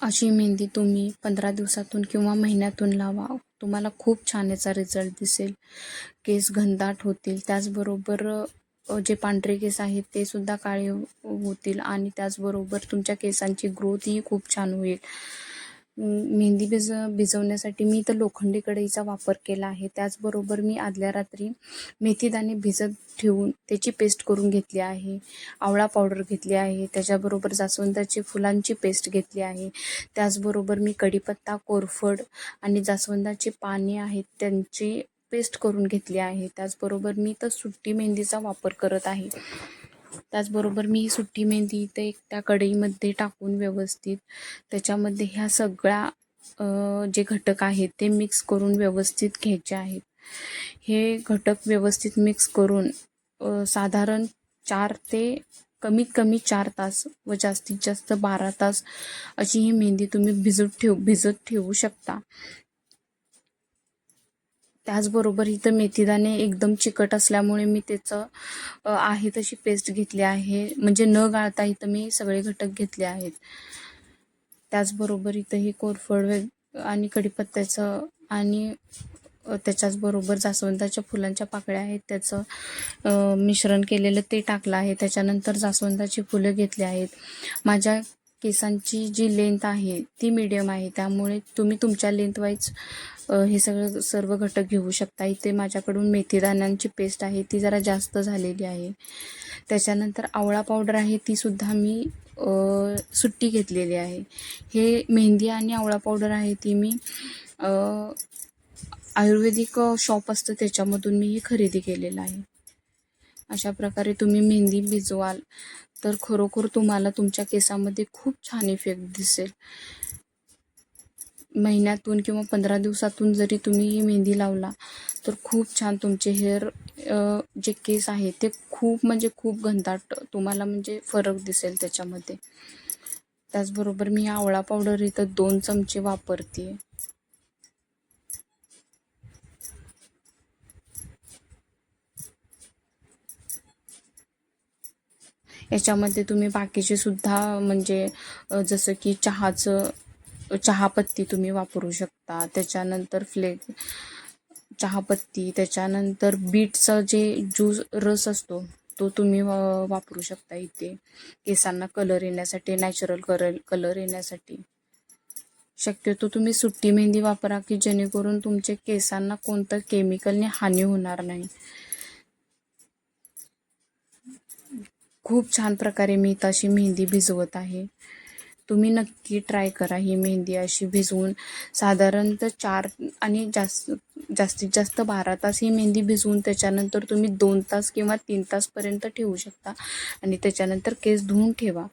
अशी मेहंदी तुम्ही पंधरा दिवसातून किंवा महिन्यातून लावा. तुम्हाला खूप छान याचा रिझल्ट दिसेल. केस घनदाट होतील. त्याचबरोबर जे पांढरे केस आहेत ते सुद्धा काळे होतील आणि त्याचबरोबर तुमच्या केसांची ग्रोथही खूप छान होईल. मेहंदी भिज भिजवण्यासाठी मी तर लोखंडी कढईचा वापर केला आहे. त्याचबरोबर मी आदल्या रात्री मेथीदाणे भिजत ठेवून त्याची पेस्ट करून घेतली आहे. आवळा पावडर घेतली आहे. त्याच्याबरोबर जास्वंदाची फुलांची पेस्ट घेतली आहे. त्याचबरोबर मी कढीपत्ता कोरफड आणि जास्वंदाची पाने आहेत त्यांची पेस्ट करून घेतली आहे. त्याचबरोबर मी तर सुट्टी मेहंदीचा वापर करत आहे. त्याचबरोबर मी ही सुट्टी मेहंदी इथे एक त्या कढईमध्ये टाकून व्यवस्थित त्याच्यामध्ये ह्या सगळ्या जे घटक आहेत ते मिक्स करून व्यवस्थित घ्यायचे आहेत. हे घटक व्यवस्थित मिक्स करून साधारण चार ते कमीत कमी चार तास व जास्तीत जास्त बारा तास अशी ही मेहंदी तुम्ही भिजत ठेव भिजत ठेवू शकता. त्याचबरोबर इथं मेथीदाणे एकदम चिकट असल्यामुळे मी त्याचं आहे तशी पेस्ट घेतली आहे. म्हणजे न गाळता इथं मी सगळे घटक घेतले आहेत. त्याचबरोबर इथं हे कोरफड आणि कढीपत्त्याचं आणि त्याच्याचबरोबर जास्वंदाच्या फुलांच्या पाकळ्या आहेत. त्याचं मिश्रण केलेलं ते टाकलं आहे. त्याच्यानंतर जास्वंदाची फुलं घेतली आहेत. माझ्या केसांची जी लेंथ आहे ती मिडियम आहे. त्यामुळे तुम्ही तुमच्या लेंथवाईज हे सगळं सर्व घटक घेऊ शकता. इथे माझ्याकडून मेथीदाण्यांची पेस्ट आहे ती जरा जास्त झालेली आहे. त्याच्यानंतर आवळा पावडर आहे ती सुद्धा मी सुट्टी घेतलेली आहे. हे मेहंदी आणि आवळा पावडर आहे ती मी आयुर्वेदिक शॉप असतं त्याच्यामधून मी हे खरेदी केलेलं आहे. अशा प्रकारे तुम्ही मेहंदी भिजवाल तर खरोखर तुम्हाला तुमच्या केसामध्ये खूप छान इफेक्ट दिसेल. महिन्यातून किंवा पंधरा दिवसातून जरी तुम्ही ही मेहंदी लावला तर खूप छान तुमचे हेअर जे केस आहे ते खूप म्हणजे खूप घनदाट तुम्हाला म्हणजे फरक दिसेल त्याच्यामध्ये. त्याचबरोबर मी आवळा पावडर इथं दोन चमचे वापरते याच्यामध्ये तुम्ही बाकीचे सुद्धा म्हणजे जसं की चहाचं चहापत्ती तुम्ही वापरू शकता. त्याच्यानंतर फ्लेक चहापत्ती त्याच्यानंतर बीटचं जे ज्यूस रस असतो तो तुम्ही वापरू शकता इथे. केसांना कलर येण्यासाठी नॅचरल कलर कलर येण्यासाठी. शक्यतो तुम्ही सुट्टी मेहंदी वापरा की जेणेकरून तुमच्या केसांना कोणतं केमिकलने हानी होणार नाही. खूप छान प्रकारे मी तशी मेहंदी भिजवत आहे. तुम्ही नक्की ट्राय करा ही मेहंदी अशी भिजवून. साधारणतः चार आणि जास्त जास्तीत जास्त बारा तास ही मेहंदी भिजवून त्याच्यानंतर तुम्ही दोन तास किंवा तीन तासपर्यंत ठेवू शकता. आणि त्याच्यानंतर केस धुवून ठेवा.